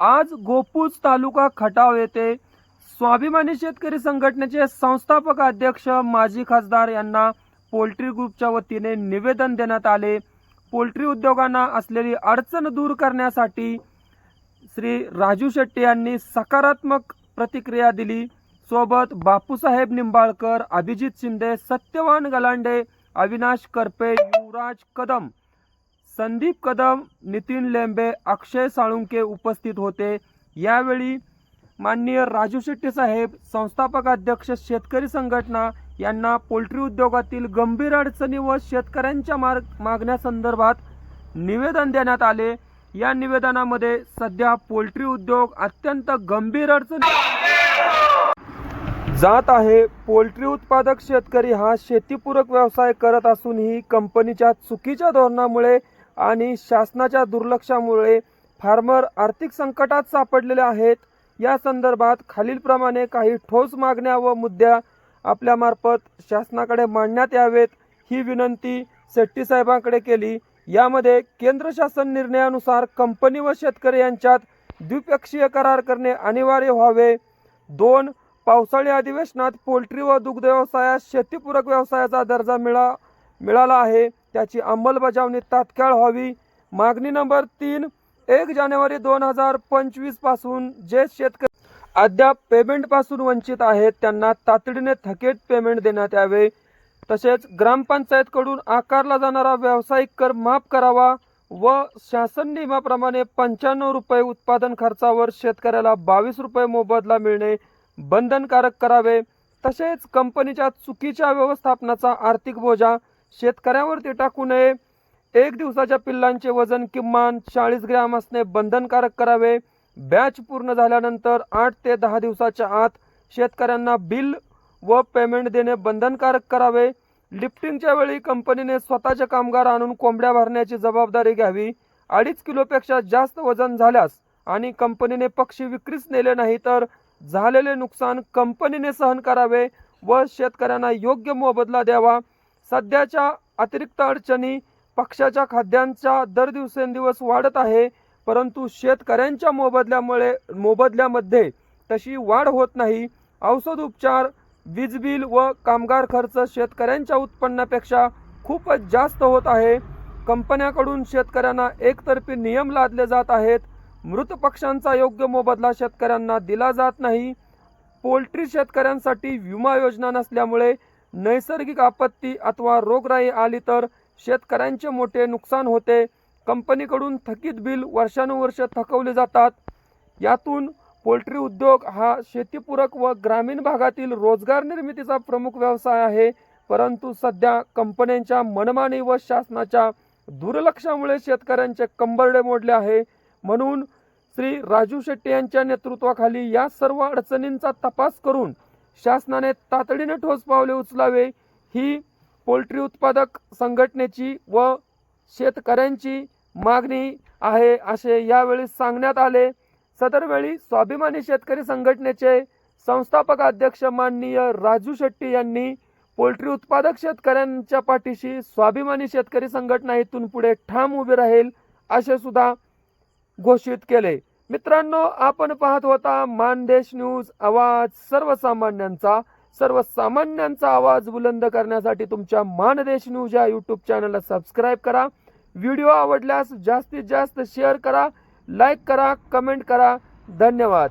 आज गोपूज तालुका खटाव येथे स्वाभिमानी शेतकरी संघटनेचे संस्थापक अध्यक्ष माजी खासदार यांना पोल्ट्री ग्रुपच्या वतीने निवेदन देण्यात आले. पोल्ट्री उद्योगांना असलेली अडचण दूर करण्यासाठी श्री राजू शेट्टी यांनी सकारात्मक प्रतिक्रिया दिली. सोबत बापूसाहेब निंबाळकर अभिजित शिंदे सत्यवान गलांडे अविनाश करपे युवराज कदम संदीप कदम नितीन लेंबे अक्षय साळुंके उपस्थित होते. यावेळी माननीय राजू शेट्टी साहेब संस्थापक अध्यक्ष शेतकरी संघटना यांना पोल्ट्री उद्योगातील गंभीर अडचणी व शेतकऱ्यांच्या मार्ग मागण्यासंदर्भात निवेदन देण्यात आले. या निवेदनामध्ये सध्या पोल्ट्री उद्योग अत्यंत गंभीर अडचणी जात आहे पोल्ट्री उत्पादक शेतकरी हा शेतीपूरक व्यवसाय करत असूनही कंपनीच्या चुकीच्या धोरणामुळे आणि शासनाच्या दुर्लक्षामुळे फार्मर आर्थिक संकटात सापडलेले आहेत. या संदर्भात खालीलप्रमाणे काही ठोस मागण्या व मुद्द्या आपल्यामार्फत शासनाकडे मांडण्यात यावेत. ही विनंती शेट्टीसाहेबांकडे केली. यामध्ये केंद्र शासन निर्णयानुसार कंपनी व शेतकरी यांच्यात द्विपक्षीय करार करणे अनिवार्य व्हावे. दोन पावसाळी अधिवेशनात पोल्ट्री व दुग्ध व्यवसायास शेतीपूरक व्यवसायाचा दर्जा मिळा मिळाला आहे. त्याची अंमलबजावणी तात्काळ व्हावी. मागणी नंबर तीन एक जानेवारी दोन हजार पंचवीसपासून जे शेतकरी अद्याप पेमेंटपासून वंचित आहेत त्यांना तातडीने थकीत पेमेंट देण्यात यावे. तसेच ग्रामपंचायतकडून आकारला जाणारा व्यावसायिक कर माफ करावा व शासन नियमाप्रमाणे पंच्याण्णव रुपये उत्पादन खर्चावर शेतकऱ्याला बावीस रुपये मोबदला मिळणे बंधनकारक करावे. तसेच कंपनीच्या चुकीच्या व्यवस्थापनाचा आर्थिक बोजा शेतकऱ्यावरती टाकू नये. एक दिवसाच्या पिल्लांचे वजन किमान चाळीस ग्रॅम असणे बंधनकारक करावे. बॅच पूर्ण झाल्यानंतर आठ ते दहा दिवसाच्या आत शेतकऱ्यांना बिल व पेमेंट देणे बंधनकारक करावे. लिफ्टिंगच्या वेळी कंपनीने स्वतःचे कामगार आणून कोंबड्या भरण्याची जबाबदारी घ्यावी. अडीच किलोपेक्षा जास्त वजन झाल्यास आणि कंपनीने पक्षी विक्रीस नेले नाही तर झालेले नुकसान कंपनीने सहन करावे व शेतकऱ्यांना योग्य मोबदला द्यावा. सध्याच्या अतिरिक्त अडचणी पक्षाच्या खाद्यांचा दर दिवसेंदिवस वाढत आहे परंतु शेतकऱ्यांच्या मोबदल्यामुळे मोबदल्यामध्ये तशी वाढ होत नाही. औषध उपचार वीज बिल व कामगार खर्च शेतकऱ्यांच्या उत्पन्नापेक्षा खूपच जास्त होत आहे. कंपन्याकडून शेतकऱ्यांना एकतर्फी नियम लादले जात आहेत. मृत पक्ष्यांचा योग्य मोबदला शेतकऱ्यांना दिला जात नाही. पोल्ट्री शेतकऱ्यांसाठी विमा योजना नसल्यामुळे नैसर्गिक आपत्ती अथवा रोगराई आली तर शेतकऱ्यांचे मोठे नुकसान होते. कंपनीकडून थकीत बिल वर्षानुवर्ष थकवले जातात. यातून पोल्ट्री उद्योग हा शेतीपूरक व ग्रामीण भागातील रोजगार निर्मितीचा प्रमुख व्यवसाय आहे. परंतु सध्या कंपन्यांच्या मनमानी व शासनाच्या दुर्लक्षामुळे शेतकऱ्यांचे कंबरडे मोडले आहे. म्हणून श्री राजू शेट्टी यांच्या नेतृत्वाखाली या सर्व अडचणींचा तपास करून शासनाने तातडीने ठोस पावले उचलावे. ही पोल्ट्री उत्पादक संघटनेची व शेतकऱ्यांची मागणी आहे असे यावेळी सांगण्यात आले. सदरवेळी स्वाभिमानी शेतकरी संघटनेचे संस्थापक अध्यक्ष माननीय राजू शेट्टी यांनी पोल्ट्री उत्पादक शेतकऱ्यांच्या पाठीशी स्वाभिमानी शेतकरी संघटना इथून पुढे ठाम उभी राहील असे सुद्धा घोषित केले. मित्रांनो आपण पाहत होता मानदेश न्यूज आवाज सर्वसामान्यांचा. सर्वसामान्यांचा आवाज बुलंद करण्यासाठी तुमच्या मानदेश न्यूज या यूट्यूब चॅनलला सबस्क्राईब करा. व्हिडिओ आवडल्यास जास्तीत जास्त शेअर करा लाईक करा कमेंट करा. धन्यवाद.